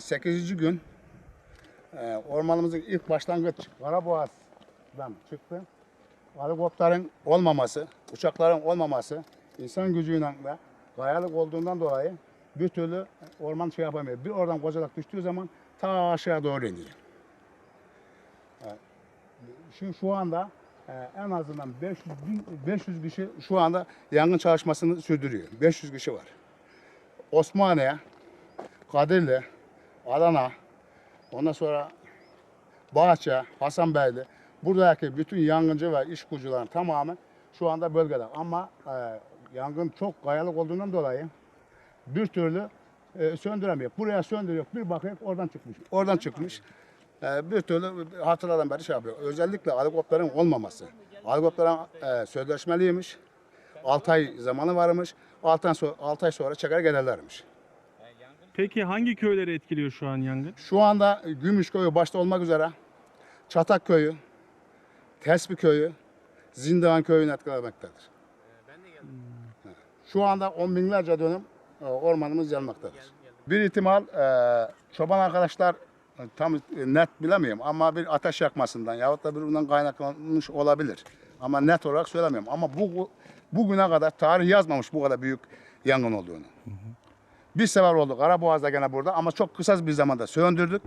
8. gün e, ormanımızın ilk başlangıç Karaboğaz'dan çıktı. Helikopterin olmaması, uçakların olmaması, insan gücüyle ve kayalık olduğundan dolayı bir türlü orman şey yapamıyor. Bir oradan kocalak düştüğü zaman ta aşağı doğru iniyor. Evet. Şimdi şu anda e, en azından 500, bin- 500 kişi şu anda yangın çalışmasını sürdürüyor. 500 kişi var. Osmaniye, Kadirli, Adana, ondan sonra Bahçe, Hasanbeyli, buradaki bütün yangıncı ve iş kurucuların tamamı şu anda bölgede. Ama e, yangın çok kayalık olduğundan dolayı bir türlü e, söndüremiyor. Buraya söndürüyor, bir bakıyor oradan çıkmış. Oradan çıkmış. E, bir türlü hatırladan beri şey yapıyor. Özellikle helikopterin olmaması. Helikopterin e, sözleşmeliymiş. 6 ay zamanı varmış. 6 ay, sonra, 6 ay sonra çeker gelirlermiş. Peki hangi köyleri etkiliyor şu an yangın? Şu anda Gümüşköy'ü başta olmak üzere Çatak Köyü, Tesbi Köyü, Zindan Köyü'nü etkilemektedir. Şu anda on binlerce dönüm e, ormanımız yanmaktadır. Bir ihtimal e, çoban arkadaşlar e, tam net bilemiyorum ama bir ateş yakmasından yahut da bir bundan kaynaklanmış olabilir. Ama net olarak söylemiyorum. Ama bu bugüne kadar tarih yazmamış bu kadar büyük yangın olduğunu. Bir sefer oldu Karaboğaz'da gene burada ama çok kısa bir zamanda söndürdük.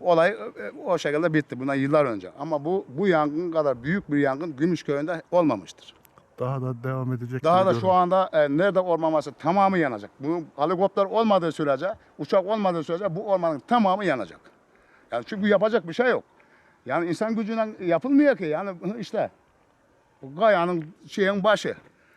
Olay e, o şekilde bitti. Bundan yıllar önce. Ama bu bu yangın kadar büyük bir yangın Gümüşköy'ünde olmamıştır. Daha da devam edecek. Daha da şu anda e, nerede orman varsa tamamı yanacak. Bu helikopter olmadığı sürece, uçak olmadığı sürece bu ormanın tamamı yanacak. Yani çünkü yapacak bir şey yok. Yani insan gücüyle yapılmıyor ki. Yani işte bu gayanın şeyin başı.